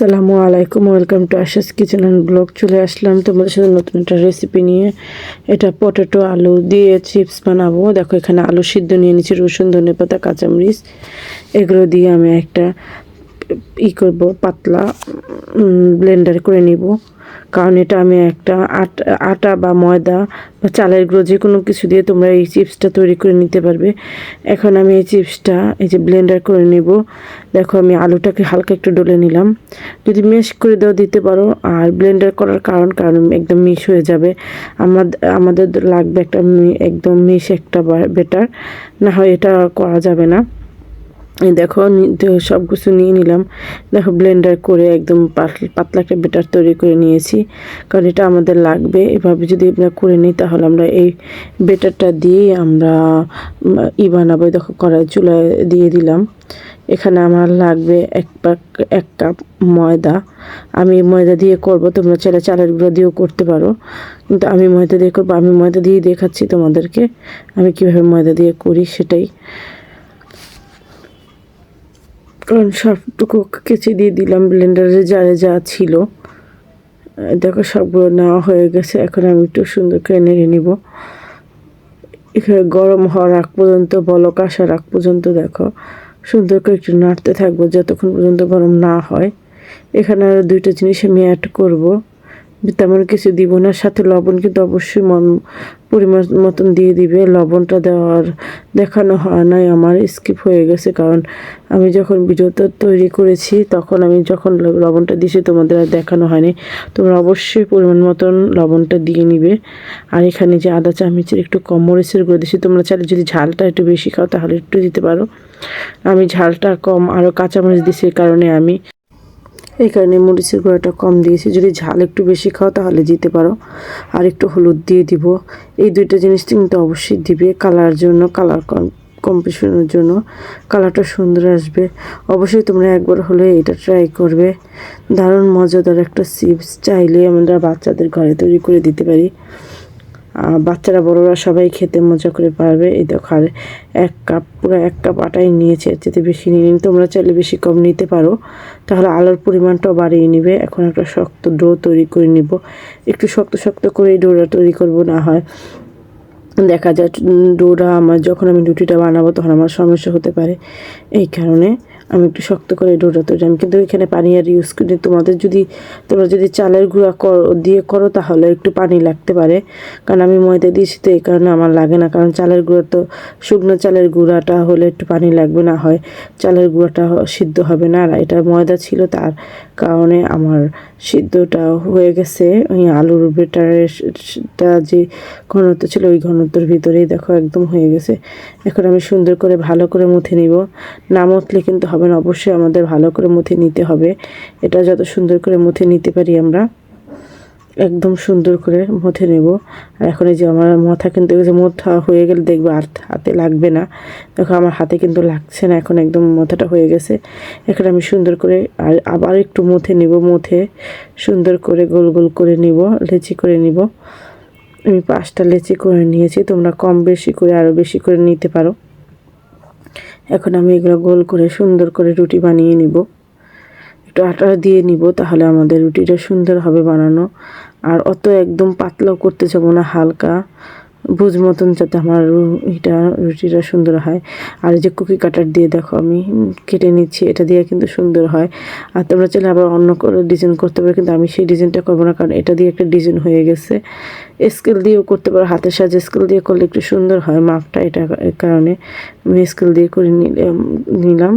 আসসালামু আলাইকুম welcome to Asha's kitchen and blog চলে আসলাম তোমাদের সাথে নতুন একটা রেসিপি নিয়ে। এটা পটেটো আলু দিয়ে চিপস বানাবো। দেখো এখানে আলু সিদ্ধ নিয়ে নিচ্ছি রসুন, ধনে পাতা, কাঁচামরিচ। এগুলো দিয়ে আমি একটা ই করব, পাতলা ব্লেন্ডার করে নিব। কারণ এটা আমি একটা আটা বা ময়দা বা চালের গুঁড়ো যে কোনো কিছু দিয়ে তোমরা এই চিপসটা তৈরি করে নিতে পারবে। এখন আমি এই চিপসটা এই যে ব্লেন্ডার করে নেব। দেখো আমি আলুটাকে হালকা একটু ডলে নিলাম। যদি মেশ করে দেওয়া দিতে পারো, আর ব্লেন্ডার করার কারণ কারণ একদম মিশ হয়ে যাবে। আমাদের আমাদের লাগবে একটা একদম মিশ একটা বেটার। না হয় এটা করা যাবে না। দেখো সব কিছু নিয়ে নিলাম। দেখো ব্লেন্ডার করে একদম পাতলা একটা বেটার তৈরি করে নিয়েছি। কারণ এটা আমাদের লাগবে। এভাবে যদি আমরা করে নিই, তাহলে আমরা এই বেটারটা দিয়ে আমরা ই বানাবো। দেখো, কড়াই চুলায় দিয়ে দিলাম। এখানে আমার লাগবে এক পাক, এক কাপ ময়দা। আমি ময়দা দিয়ে করব। তোমরা চাইলে চালের গুঁড়ো দিয়েও করতে পারো। কিন্তু আমি ময়দা দিয়ে করব। আমি ময়দা দিয়ে দেখাচ্ছি তোমাদেরকে। আমি কীভাবে ময়দা দিয়ে করি সেটাই। সবটুকু কেচে দিয়ে দিলাম ব্লেন্ডারে যা যা ছিল। দেখো সবগুলো নেওয়া হয়ে গেছে, এখন আমি একটু সুন্দর করে নেড়ে নিব। এখানে গরম হওয়ার আগ পর্যন্ত বলক আসার আগ পর্যন্ত দেখো। সুন্দর করে একটু নাড়তে থাকব, যতক্ষণ পর্যন্ত গরম না হয়। এখানে আরও দুইটা জিনিস আমি অ্যাড করব। তেমন কিছু দিব না। সাথে লবণ কিন্তু অবশ্যই মন, পরিমাণ মতন দিয়ে দিবে। লবণটা দেওয়ার দেখানো হয় নাই, আমার স্কিপ হয়ে গেছে। কারণ আমি যখন ভিডিওটা তৈরি করেছি, তখন আমি যখন লবণটা দিয়েছি, তোমাদের আর দেখানো হয়নি। তোমরা অবশ্যই পরিমাণ মতন লবণটা দিয়ে নিবে। আর এখানে যে আদা চামচের একটু কম মরিচের গুঁড়ো দিয়েছি, তোমরা চাইলে যদি ঝালটা একটু বেশি খাও, তাহলে একটু দিতে পারো। আমি ঝালটা কম আরও কাঁচামরিচ এই কারণে আমি এই কারণে মরিচের গুঁড়োটা কম দিয়েছি। যদি ঝাল একটু বেশি খাও তাহলে দিতে পারো। আর একটু হলুদ দিয়ে দিব। এই দুইটা জিনিস কিন্তু অবশ্যই দিবে। কালার জন্য, কালার কম্পিটিশনের জন্য। কালারটা সুন্দর আসবে। অবশ্যই তোমরা একবার হলে এটা ট্রাই করবে। দারুণ মজাদার একটা চিপস। চাইলে আমরা বাচ্চাদের ঘরে তৈরি করে দিতে পারি। বাচ্চারা, বড়রা সবাই খেতে মজা করে পারবে। এই দেখো, আর এক কাপ, পুরো এক কাপ আটাই নিয়েছে, এর চেয়ে বেশি নিয়ে নিন তোমরা চাইলে বেশি কম নিতে পারো। তাহলে আলোর পরিমাণটাও বাড়িয়ে নিবে। এখন একটা শক্ত ডো তৈরি করে নিব। একটু শক্ত শক্ত করে ডোটা তৈরি করব, না হয় দেখা যায় ডোটা আমার, যখন আমি রুটিটা বানাবো, তখন আমার সমস্যা হতে পারে। এই কারণে আমি একটু শক্ত করে ডোটা তৈরি আমি কিন্তু এখানে পানি আর ইউজ করি। তোমাদের যদি, তোমরা যদি চালের গুঁড়া করো, দিয়ে করো তাহলে একটু পানি লাগতে পারে। কারণ আমি ময়দা দিয়েছি তো, এই কারণে আমার লাগে না। কারণ চালের গুঁড়া তো, শুকনো চালের গুঁড়াটা হলে একটু পানি লাগবে, না হয় চালের গুঁড়াটা সিদ্ধ হবে না। আর এটা ময়দা ছিল তার কারণে আমার সিদ্ধটা হয়ে গেছে। ওই আলুর বেটারটা যে ঘনত্ব ছিল, ওই ঘনত্বর ভিতরেই দেখো, একদম হয়ে গেছে। এখন আমি সুন্দর করে, ভালো করে মুথে নিব। না মুথলে কিন্তু হবে না অবশ্যই আমাদের ভালো করে মুথে নিতে হবে। এটা যত সুন্দর করে মুথে নিতে পারি আমরা, একদম সুন্দর করে মুথে নেব। আর এখন এই যে আমার মাথা কিন্তু মোথা হয়ে গেলে দেখবে আর হাতে লাগবে না। দেখো আমার হাতে কিন্তু লাগছে না, এখন একদম মাথাটা হয়ে গেছে। এখন আমি সুন্দর করে আর আবার একটু মুথে নিব, মুথে সুন্দর করে গোল গোল করে নিব, লেচি করে নিব। আমি পাঁচটা লেচি করে নিয়েছি, তোমরা কম বেশি করে আরও বেশি করে নিতে পারো। এখন আমি এগুলো গোল করে সুন্দর করে রুটি বানিয়ে নিব। একটু আটা দিয়ে নিব তাহলে আমাদের রুটিটা সুন্দর হবে বানানো। আর অত একদম পাতলাও করতে যাব না, হালকা। বুঝ মতন যাতে আমার এটা রুটিটা সুন্দর হয়। আর যে কুকি কাটার দিয়ে দেখো আমি কেটে নিচ্ছি, এটা দিয়ে কিন্তু সুন্দর হয়। আর তোমরা চাইলে আবার অন্য করে ডিজাইন করতে পারো, কিন্তু আমি সেই ডিজাইনটা করব না, কারণ এটা দিয়ে একটা ডিজাইন হয়ে গেছে। স্কেল দিয়েও করতে পারো, হাতের সাহায্যে স্কেল দিয়ে করলে একটু সুন্দর হয় মাপটা, এটা কারণে আমি স্কেল দিয়ে করে নিলাম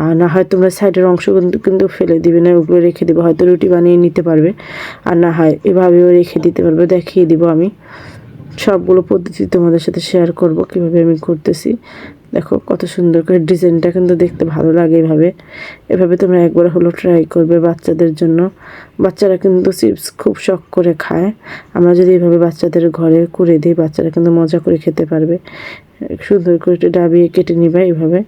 আর না হয় তোমরা সাইডের অংশ কিন্তু ফেলে দিবে না ওগুলো রেখে দেবে, হয়তো রুটি বানিয়ে নিতে পারবে। আর না হয় এভাবেও রেখে দিতে পারবে, দেখিয়ে দিব আমি। সবগুলো পদ্ধতি তোমাদের সাথে শেয়ার করব, কীভাবে আমি করতেছি দেখো, কত সুন্দর করে ডিজাইনটা কিন্তু দেখতে ভালো লাগে এভাবে। এভাবে তোমরা একবার হলো ট্রাই করবে বাচ্চাদের জন্য। বাচ্চারা কিন্তু চিপস খুব শখ করে খায়। আমরা যদি এভাবে বাচ্চাদের ঘরে করে দিই, বাচ্চারা কিন্তু মজা করে খেতে পারবে। সুন্দর করে একটু ডাবিয়ে কেটে নিবা এইভাবে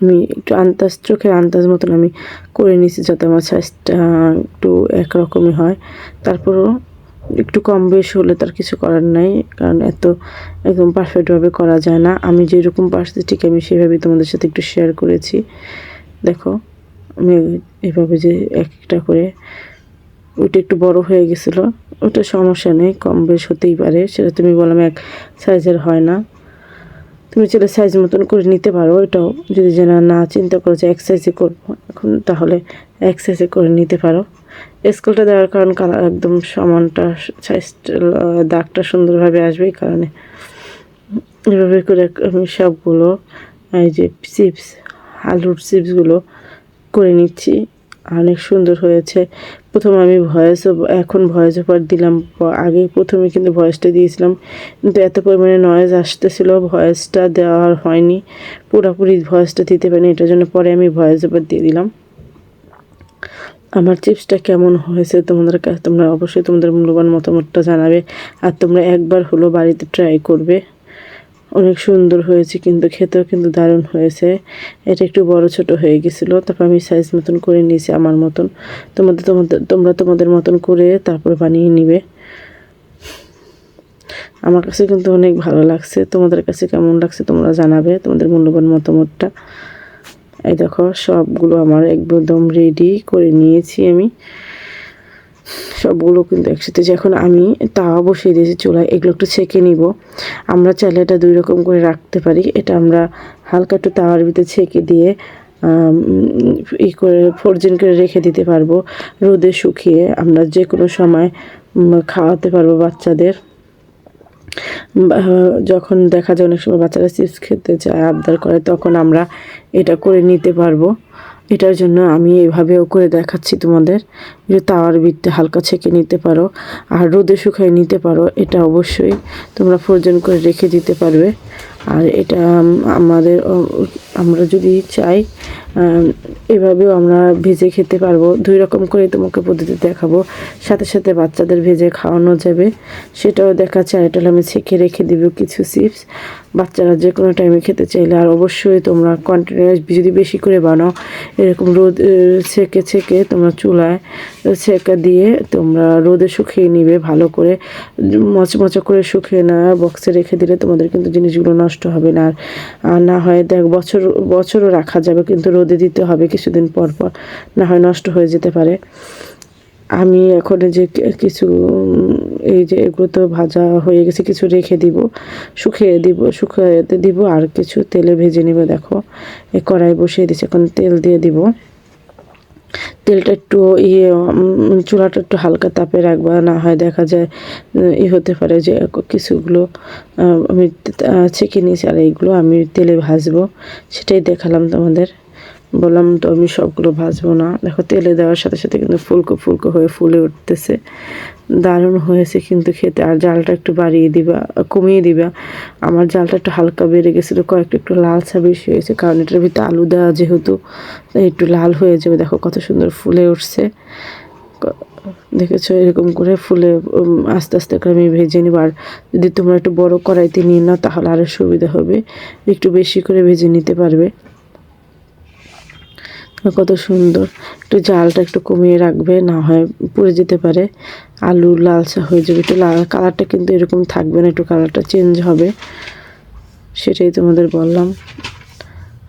আমি একটু আন্দাজ, চোখের আন্দাজ মতন আমি করে নিয়েছি যাতে আমার সাইজটা একটু একরকমই হয়। তারপরও একটু কম বেশ হলে তার কিছু করার নাই, কারণ এত একদম পারফেক্টভাবে করা যায় না। আমি যেরকম পারছি, ঠিক আমি সেভাবেই তোমাদের সাথে একটু শেয়ার করেছি। দেখো, আমি এভাবে যে এক একটা করে, ওইটা একটু বড় হয়ে গেছিল। ওটা সমস্যা নেই, কম বেশ হতেই পারে। সেটা তুমি বললাম এক সাইজের হয় না। তুমি সেটা সাইজ মতন করে নিতে পারো এটাও যদি যেন না চিন্তা করো যে এক সাইজে করব, এখন তাহলে এক সাইজে করে নিতে পারো। স্কুলটা দেওয়ার কারণ কালার একদম সমানটা দাগটা সুন্দরভাবে আসবে এই কারণে। এভাবে করে আমি সবগুলো, এই যে চিপস আলুর চিপসগুলো করে নিচ্ছি। অনেক সুন্দর হয়েছে। প্রথম আমি ভয়েস এখন ভয়েস ওভার দিলাম আগে প্রথমে কিন্তু ভয়েসটা দিয়েছিলাম, কিন্তু এত পরিমাণে নয়েজ আসতেছিল ভয়েসটা দেওয়া আর হয়নি। পুরোপুরি ভয়েসটা দিতে পারিনি, এটার জন্য পরে আমি ভয়েস ওভার দিয়ে দিলাম। আমার চিপসটা কেমন হয়েছে তোমাদের কাছে তোমরা অবশ্যই তোমাদের মূল্যবান মতামতটা জানাবে আর তোমরা একবার হলো বাড়িতে ট্রাই করবে। অনেক সুন্দর হয়েছে কিন্তু, খেতেও কিন্তু দারুণ হয়েছে। এটা একটু বড় ছোট হয়ে গেছিল, তারপর আমি সাইজ মতন করে নিয়েছি আমার মতন। তোমাদের তোমাদের, তোমরা তোমাদের মতন করে তারপর বানিয়ে নিবে। আমার কাছে কিন্তু অনেক ভালো লাগছে। তোমাদের কাছে কেমন লাগছে তোমরা জানাবে তোমাদের মূল্যবান মতামতটা। এই দেখো, সবগুলো আমার একদম রেডি করে নিয়েছি আমি। সবগুলো কিন্তু একসাথে যখন আমি তাওয়া বসিয়ে দিয়েছি চুলায়, এগুলো একটু ছেঁকে নিব। আমরা চাইলে এটা দুই রকম করে রাখতে পারি। এটা আমরা হালকা একটু তাওয়ার ভিতরে ছেঁকে দিয়ে ই করে, ফোরজিন করে রেখে দিতে পারব। রোদে শুকিয়ে আমরা যে কোনো সময় খাওয়াতে পারব বাচ্চাদের। যখন দেখা যায় অনেক সময় বাচ্চারা চিপস খেতে চায়, আবদার করে, তখন আমরা এটা করে নিতে পারব। এটার জন্য আমি এভাবেও করে দেখাচ্ছি তোমাদের যে তাওয়ার বিটটা হালকা ছেঁকে নিতে পারো আর রোদে শুকায় নিতে পারো, এটা অবশ্যই তোমরা ফ্রোজেন করে রেখে দিতে পারবে। আর এটা আমাদের আমরা যদি চাই এভাবেও আমরা ভেজে খেতে পারব। দুই রকম করে তোমাকে পদ্ধতি দেখাবো। সাথে সাথে বাচ্চাদের ভেজে খাওয়ানো যাবে। সেটাও দেখাচ্ছে। আর এটা আমি ছেঁকে রেখে দিব কিছু চিপস। বাচ্চারা যে কোনো টাইমে খেতে চাইলে। আর অবশ্যই তোমরা কন্টিনিউয়াস যদি বেশি করে বানাও, এরকম রোদ ছেঁকে ছেঁকে তোমরা চুলায় ছেঁকা দিয়ে তোমরা রোদে শুকিয়ে নিবে। ভালো করে মচমচা করে শুকিয়ে না বক্সে রেখে দিলে তোমাদের কিন্তু জিনিসগুলো নষ্ট হবে না। আর না হয় দেখ বছর, বছরও রাখা যাবে। কিন্তু রোদে দিতে হবে কিছুদিন পর পর, না হয় নষ্ট হয়ে যেতে পারে। আমি এখন যে কিছু এই যে এগুলো তো ভাজা হয়ে গেছে, কিছু রেখে দিব, শুকিয়ে দিব শুকিয়ে দিব, আর কিছু তেলে ভেজে নিব, দেখো। এই কড়াই বসিয়ে দিচ্ছি এখন তেল দিয়ে দিব। তেলটা একটু ইয়ে চুলাটা একটু হালকা তাপে রাখবা, না হয় দেখা যায় ই হতে পারে যে কিছুগুলো আমি ছেঁকে নিয়েছি, আর এইগুলো আমি তেলে ভাজবো, সেটাই দেখালাম তোমাদের। বললাম, তো আমি সবগুলো ভাজবো না। দেখো, তেলে দেওয়ার সাথে সাথে কিন্তু ফুলকো ফুলকো হয়ে ফুলে উঠতেছে। দারুণ হয়েছে কিন্তু খেতে। আর জালটা একটু বাড়িয়ে দিবা, কমিয়ে দিবা। আমার জালটা একটু হালকা বেড়ে গেছিল, কয়েকটা একটু লালচা বেশি হয়েছে, কারণ এটার ভিতরে আলু দেওয়া যেহেতু একটু লাল হয়ে যাবে। দেখো, কত সুন্দর ফুলে উঠছে। দেখেছ, এরকম করে ফুলে আস্তে আস্তে করে আমি ভেজে নিব। আর যদি তোমরা একটু বড় কড়াইতে নিয়ে নাও, তাহলে আরও সুবিধা হবে। একটু বেশি করে ভেজে নিতে পারবে। কত সুন্দর। একটু জালটা একটু কমিয়ে রাখবে, না হয় পুড়ে যেতে পারে। আলু লালচা হয়ে যাবে, একটু লাল কালারটা কিন্তু এরকম থাকবে না, একটু কালারটা চেঞ্জ হবে। সেটাই তোমাদের বললাম।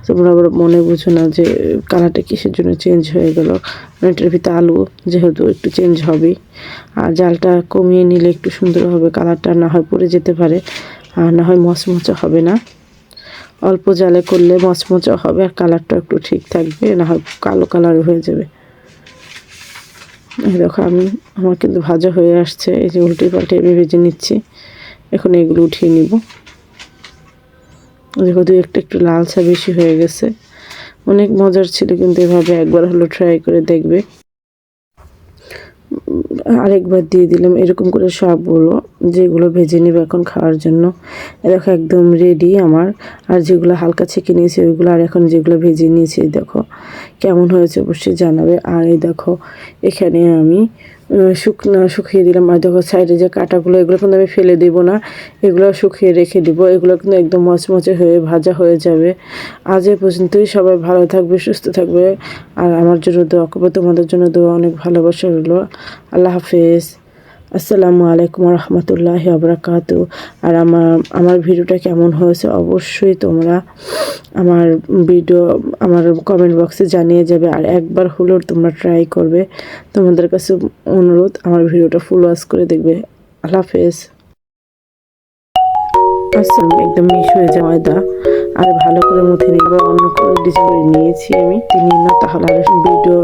তোমরা আবার মনে বুঝো না যে কালারটা কিসের জন্য চেঞ্জ হয়ে গেল। এটার ভিতরে আলু যেহেতু একটু চেঞ্জ হবেই। আর জালটা কমিয়ে নিলে একটু সুন্দর হবে কালারটা না হয় পড়ে যেতে পারে। আর না হয় মচমচা হবে না। অল্প জালে করলে মচমচা হবে আর কালারটা একটু ঠিক থাকবে, না হয় কালো কালার হয়ে যাবে। দেখো আমি, আমার কিন্তু ভাজা হয়ে আসছে, এই যে উল্টে পাল্টে আমি ভেজে নিচ্ছি। এখন এগুলো উঠিয়ে নিব। দেখো দু একটা একটু লালচা বেশি হয়ে গেছে। অনেক মজার ছিল কিন্তু এভাবে একবার হলো ট্রাই করে দেখবে। আরেকবার দিয়ে দিলাম, এরকম করে সবগুলো যেগুলো ভেজে নেবে এখন খাওয়ার জন্য। দেখো একদম রেডি আমার, আর যেগুলো হালকা ছেঁকে নিয়েছি ওইগুলো, আর এখন যেগুলো ভেজে নিয়েছি দেখো। কেমন হয়েছে অবশ্যই জানাবে। আর এই দেখো, এখানে আমি শুকনো শুকিয়ে দিলাম। আর দেখো সাইডে যে কাঁটাগুলো, এগুলো কিন্তু আমি ফেলে দিব না। এগুলো শুকিয়ে রেখে দিব। এগুলো কিন্তু একদম মচমচে হয়ে ভাজা হয়ে যাবে। আজ এ পর্যন্তই। সবাই ভালো থাকবে, সুস্থ থাকবে। আর আমার জন্য দোয়া করবে। তোমাদের জন্য দোয়া অনেক ভালোবাসা রইল। আল্লাহ হাফেজ। আসসালামু আলাইকুম রহমতুল্লাহ আবরাকাত আর আমার আমার ভিডিওটা কেমন হয়েছে অবশ্যই তোমরা আমার ভিডিও, আমার কমেন্ট বক্সে জানিয়ে যাবে। আর একবার হলেও তোমরা ট্রাই করবে। তোমাদের কাছে অনুরোধ, আমার ভিডিওটা ফুল ওয়াশ করে দেখবে। আল্লাহ হাফেজ। একদম মিশ হয়ে যায় ময়দা। আর ভালো করে মুথে নিয়ে অন্য করে ডিজাইন নিয়েছি আমি। তিনি না, তাহলে আর ভিডিও